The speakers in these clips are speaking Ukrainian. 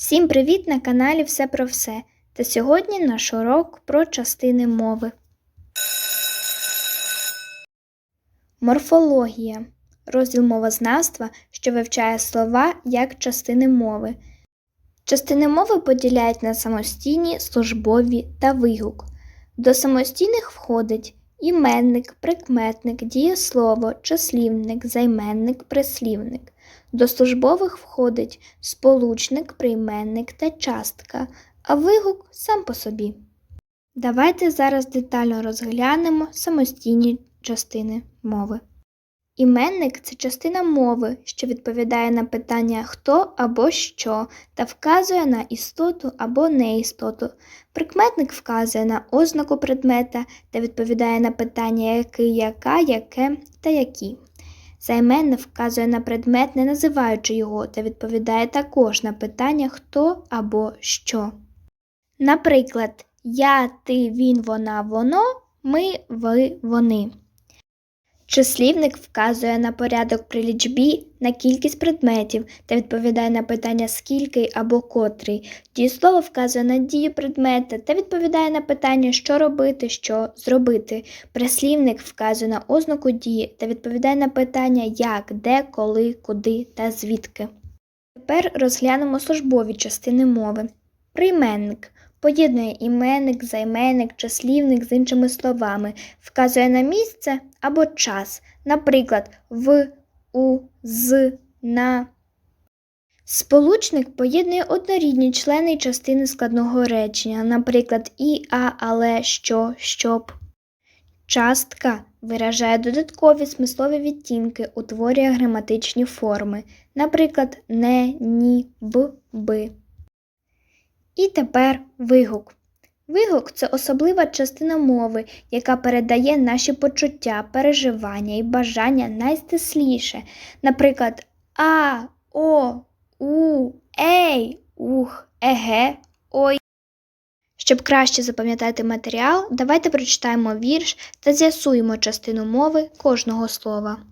Всім привіт на каналі Все про все. Та сьогодні наш урок про частини мови. Морфологія розділ мовознавства, що вивчає слова як частини мови. Частини мови поділяють на самостійні, службові та вигук. До самостійних входить іменник, прикметник, дієслово, числівник, займенник, прислівник. До службових входить сполучник, прийменник та частка, а вигук сам по собі. Давайте зараз детально розглянемо самостійні частини мови. Іменник це частина мови, що відповідає на питання хто або що та вказує на істоту або неістоту. Прикметник вказує на ознаку предмета та відповідає на питання який, яка, яке та які. Займенник вказує на предмет, не називаючи його, та відповідає також на питання хто або що. Наприклад, я, ти, він, вона, воно, ми, ви, вони. Числівник вказує на порядок при лічбі на кількість предметів та відповідає на питання скільки або котрий. Дієслово вказує на дію предмета та відповідає на питання, що робити, що зробити. Прислівник вказує на ознаку дії та відповідає на питання як, де, коли, куди та звідки. Тепер розглянемо службові частини мови. Прийменник поєднує іменник, займенник, числівник з іншими словами, вказує на місце або час, наприклад, в, у, з, на. Сполучник поєднує однорідні члени і частини складного речення, наприклад, і, а, але, що, щоб. Частка виражає додаткові смислові відтінки, утворює граматичні форми, наприклад, не, ні, б, би. І тепер вигук. Вигук це особлива частина мови, яка передає наші почуття, переживання і бажання найстисліше. Наприклад, а, о, у, ей, ух, еге, ой. Щоб краще запам'ятати матеріал, давайте прочитаємо вірш та з'ясуємо частину мови кожного слова.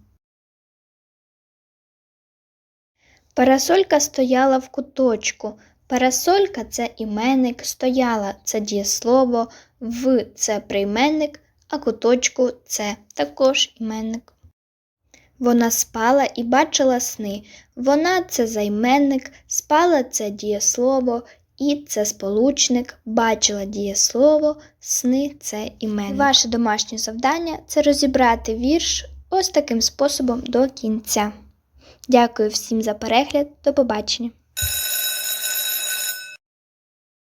Парасолька стояла в куточку. Парасолька це іменник, стояла це дієслово, в це прийменник, а куточку це також іменник. Вона спала і бачила сни. Вона це займенник, спала це дієслово, і це сполучник, бачила дієслово, сни це іменник. Ваше домашнє завдання це розібрати вірш ось таким способом до кінця. Дякую всім за перегляд. До побачення!